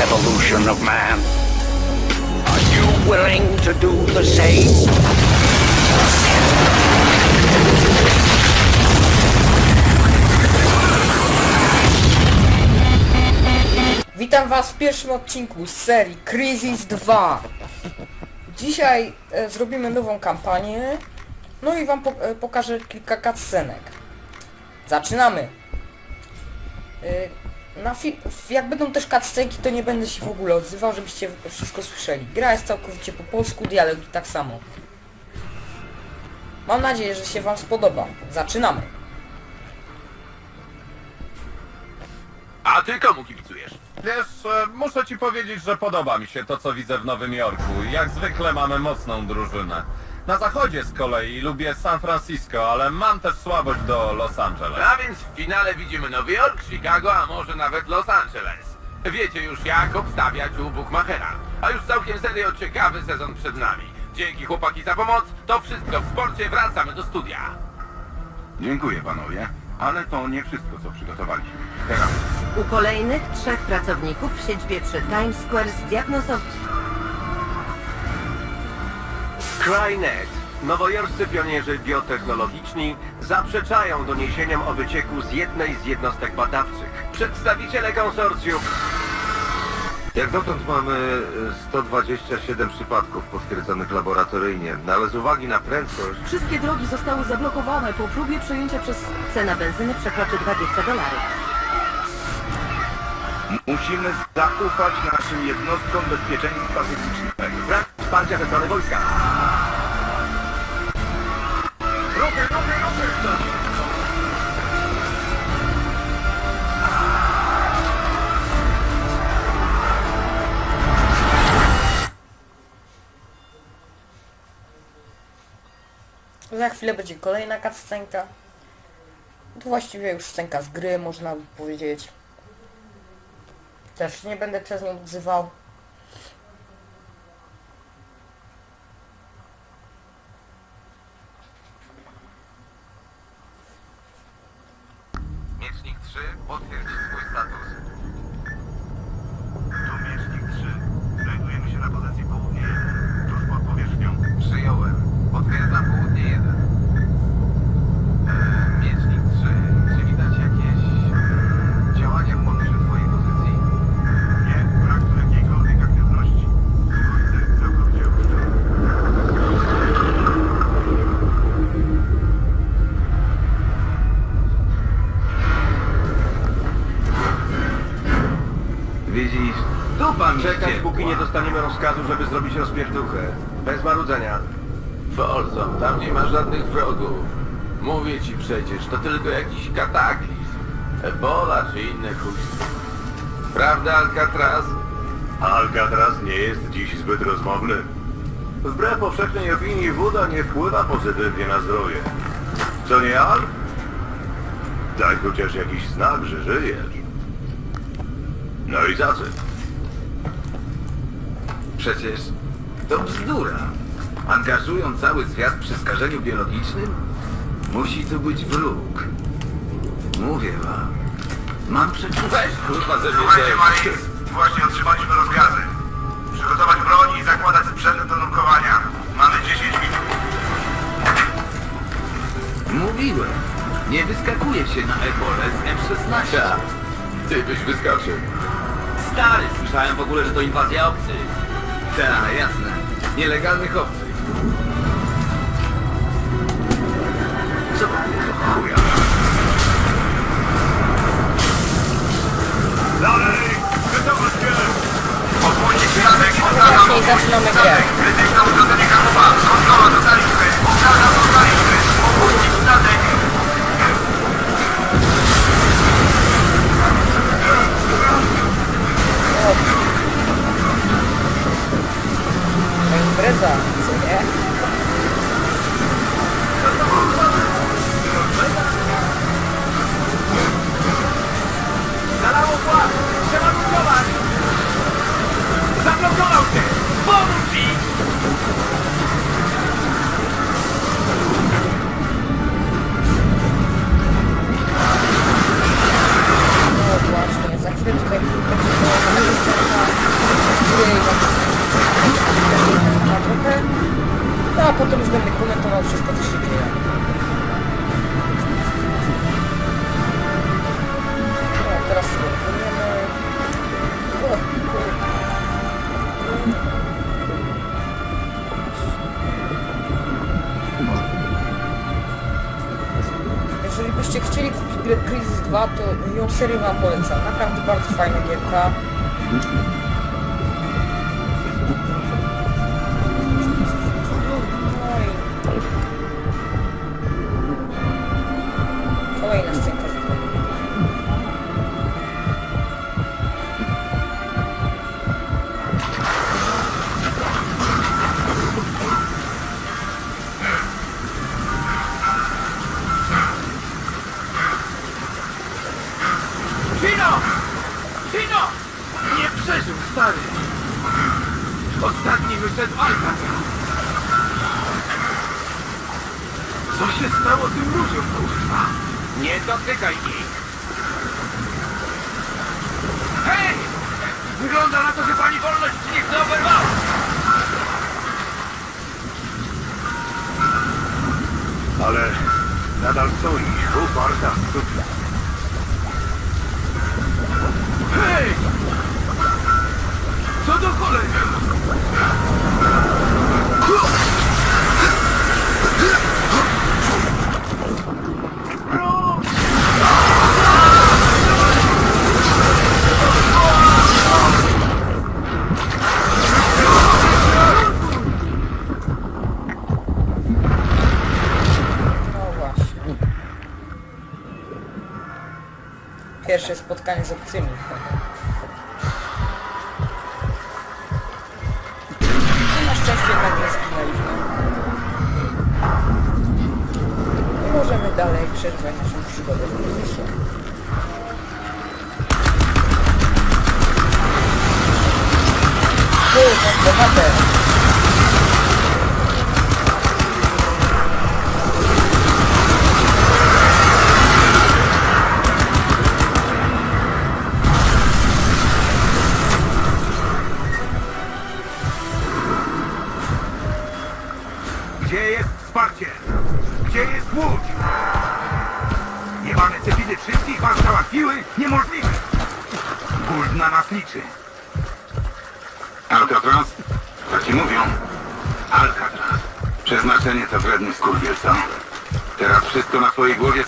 evolution of man. Are you willing to do the same? Witam was w pierwszym odcinku z serii Crisis 2 Dzisiaj e, zrobimy nową kampanię No i wam po, e, pokażę kilka cutscenek Zaczynamy e, na fi- Jak będą też cutscenki to nie będę się w ogóle odzywał, żebyście wszystko słyszeli Gra jest całkowicie po polsku, dialogi tak samo Mam nadzieję, że się wam spodoba Zaczynamy A ty komu kibicujesz? Wiesz, e, muszę ci powiedzieć, że podoba mi się to, co widzę w Nowym Jorku. Jak zwykle mamy mocną drużynę. Na zachodzie z kolei lubię San Francisco, ale mam też słabość do Los Angeles. A więc w finale widzimy Nowy Jork, Chicago, a może nawet Los Angeles. Wiecie już jak obstawiać u Bookmachera. A już całkiem serio ciekawy sezon przed nami. Dzięki chłopaki za pomoc. To wszystko w sporcie. Wracamy do studia. Dziękuję panowie, ale to nie wszystko, co przygotowaliśmy. Teraz U kolejnych trzech pracowników w siedzibie przy Times Square zdiagnozowano... Crynet. Nowojorscy pionierzy biotechnologiczni zaprzeczają doniesieniom o wycieku z jednej z jednostek badawczych. Przedstawiciele konsorcjum... Jak dotąd mamy e, 127 przypadków potwierdzonych laboratoryjnie, no ale z uwagi na prędkość Wszystkie drogi zostały zablokowane po próbie przejęcia przez... Cena benzyny przekroczy 20 dolarów. musimy zaufać naszym jednostkom bezpieczeństwa fizycznego. Brak wsparcia ze strony wojska. Za chwilę będzie kolejna cutscenka. To właściwie już scenka z gry, można powiedzieć. Też nie będę przez nią odzywał. 3, potwierdź swój status. Widzisz? Dupa mi Czekać, póki nie dostaniemy rozkazu, żeby zrobić rozpierduchę. Bez marudzenia. Bolzo, tam nie ma żadnych wrogów. Mówię ci przecież, to tylko jakiś kataklizm. Ebola czy inne chujstwo. Prawda, Alcatraz? Alcatraz nie jest dziś zbyt rozmowny. Wbrew powszechnej opinii woda nie wpływa pozytywnie na zdrowie. Co nie, Al? Daj chociaż jakiś znak, że żyjesz. No i za co? Przecież to bzdura. Angażują cały świat przy skażeniu biologicznym? Musi tu być wróg. Mówię wam. Mam przeczucie. Kurwa ze Słuchajcie, Maris, właśnie otrzymaliśmy rozkazy. Przygotować broń i zakładać sprzęt do nurkowania. Mamy 10 minut. Mówiłem. Nie wyskakuje się na ebolę z M16. Ty byś wyskoczył. Stary, słyszałem w ogóle, że to inwazja obcych. Tak, jasne. Nielegalnych obcych. Co chuja? Dalej! Wycofać się! Statek, oddana Wcześniej zaczynamy grę. Potem już będę komentował wszystko, co się dzieje. Teraz sobie. Jeżeli byście chcieli kupić grę Crisis 2, to ją serię wam polecam. Naprawdę bardzo fajna gierka. Co się stało tym ludziom, kurwa? Nie dotykaj ich! Hej! Wygląda na to, że pani wolność ci nie chce oberwała! Ale nadal stoi, uparta suka. Hej! Co do cholery? Pierwsze spotkanie z obcymi. I na szczęście jednak nie zginęliśmy. I możemy dalej przeżywać naszą przygodę jest nasz bohater. Wszystkich was załatwiły? Niemożliwe! Guld na nas liczy. Alcatraz? Co ci mówią? Alcatraz. Przeznaczenie to wredny skurwiel, co? Teraz wszystko na twojej głowie.